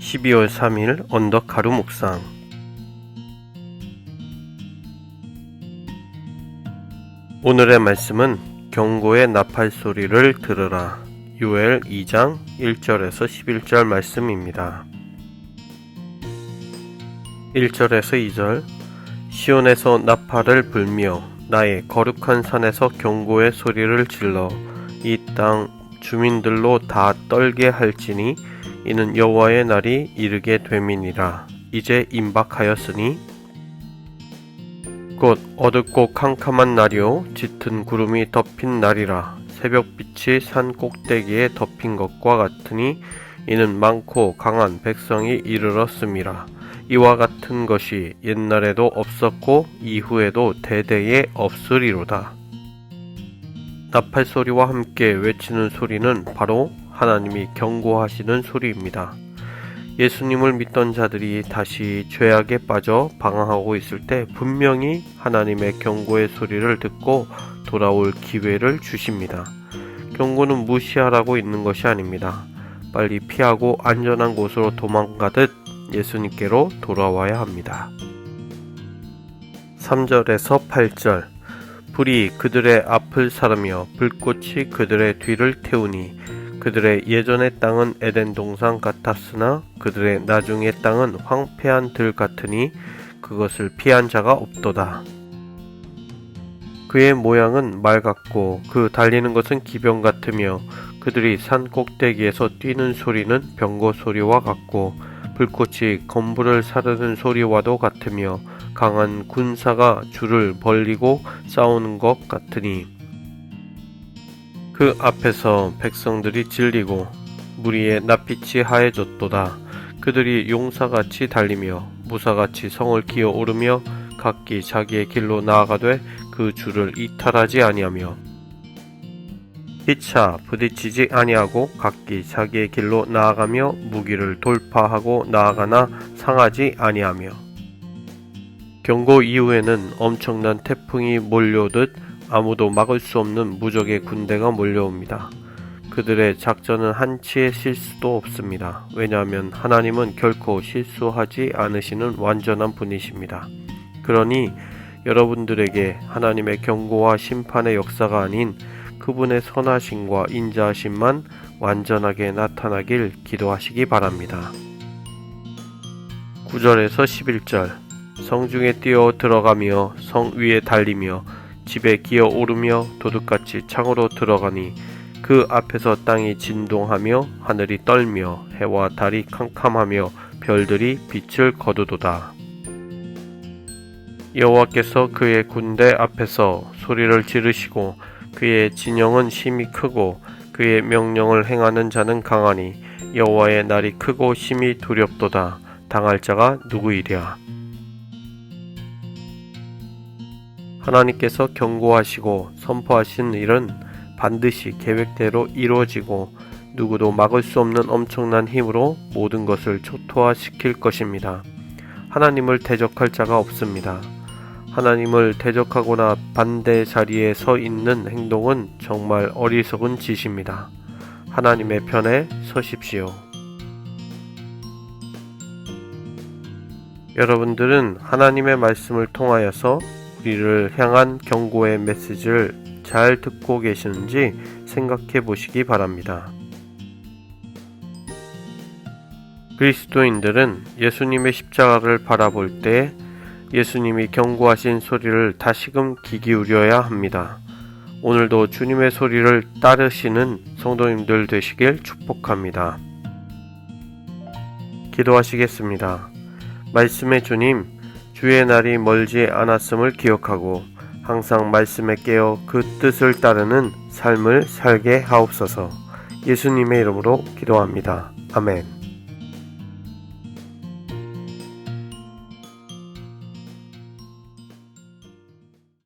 12월 3일 언덕 하루 묵상. 오늘의 말씀은 경고의 나팔 소리를 들으라. 유엘 2장 1절에서 11절 말씀입니다. 1절에서 2절. 시온에서 나팔을 불며 나의 거룩한 산에서 경고의 소리를 질러 이 땅 주민들로 다 떨게 할지니 이는 여호와의 날이 이르게 됨이니라. 이제 임박하였으니 곧 어둡고 캄캄한 날이요 짙은 구름이 덮인 날이라. 새벽빛이 산 꼭대기에 덮인 것과 같으니 이는 많고 강한 백성이 이르렀음이라. 이와 같은 것이 옛날에도 없었고 이후에도 대대에 없으리로다. 나팔 소리와 함께 외치는 소리는 바로 하나님이 경고하시는 소리입니다. 예수님을 믿던 자들이 다시 죄악에 빠져 방황하고 있을 때 분명히 하나님의 경고의 소리를 듣고 돌아올 기회를 주십니다. 경고는 무시하라고 있는 것이 아닙니다. 빨리 피하고 안전한 곳으로 도망가듯 예수님께로 돌아와야 합니다. 3절에서 8절 불이 그들의 앞을 사르며 불꽃이 그들의 뒤를 태우니 그들의 예전의 땅은 에덴 동산 같았으나 그들의 나중의 땅은 황폐한 들 같으니 그것을 피한 자가 없도다. 그의 모양은 말 같고 그 달리는 것은 기병 같으며 그들이 산 꼭대기에서 뛰는 소리는 병거 소리와 같고 불꽃이 건물을 사르는 소리와도 같으며 강한 군사가 줄을 벌리고 싸우는 것 같으니 그 앞에서 백성들이 질리고 무리의 낯빛이 하얘졌도다. 그들이 용사같이 달리며 무사같이 성을 기어 오르며 각기 자기의 길로 나아가되 그 줄을 이탈하지 아니하며 피차 부딪히지 아니하고 각기 자기의 길로 나아가며 무기를 돌파하고 나아가나 상하지 아니하며 경고 이후에는 엄청난 태풍이 몰려오듯 아무도 막을 수 없는 무적의 군대가 몰려옵니다. 그들의 작전은 한치의 실수도 없습니다. 왜냐하면 하나님은 결코 실수하지 않으시는 완전한 분이십니다. 그러니 여러분들에게 하나님의 경고와 심판의 역사가 아닌 그분의 선하심과 인자하심만 완전하게 나타나길 기도하시기 바랍니다. 9절에서 11절 성중에 뛰어 들어가며 성 위에 달리며 집에 기어 오르며 도둑같이 창으로 들어가니 그 앞에서 땅이 진동하며 하늘이 떨며 해와 달이 캄캄하며 별들이 빛을 거두도다. 여호와께서 그의 군대 앞에서 소리를 지르시고 그의 진영은 심히 크고 그의 명령을 행하는 자는 강하니 여호와의 날이 크고 심히 두렵도다. 당할 자가 누구이랴? 하나님께서 경고하시고 선포하신 일은 반드시 계획대로 이루어지고 누구도 막을 수 없는 엄청난 힘으로 모든 것을 초토화시킬 것입니다. 하나님을 대적할 자가 없습니다. 하나님을 대적하거나 반대 자리에 서 있는 행동은 정말 어리석은 짓입니다. 하나님의 편에 서십시오. 여러분들은 하나님의 말씀을 통하여서 우리를 향한 경고의 메시지를 잘 듣고 계시는지 생각해 보시기 바랍니다. 그리스도인들은 예수님의 십자가를 바라볼 때 예수님이 경고하신 소리를 다시금 귀 기울여야 합니다. 오늘도 주님의 소리를 따르시는 성도님들 되시길 축복합니다. 기도하시겠습니다. 말씀의 주님, 주의 날이 멀지 않았음을 기억하고 항상 말씀에 깨어 그 뜻을 따르는 삶을 살게 하옵소서. 예수님의 이름으로 기도합니다. 아멘.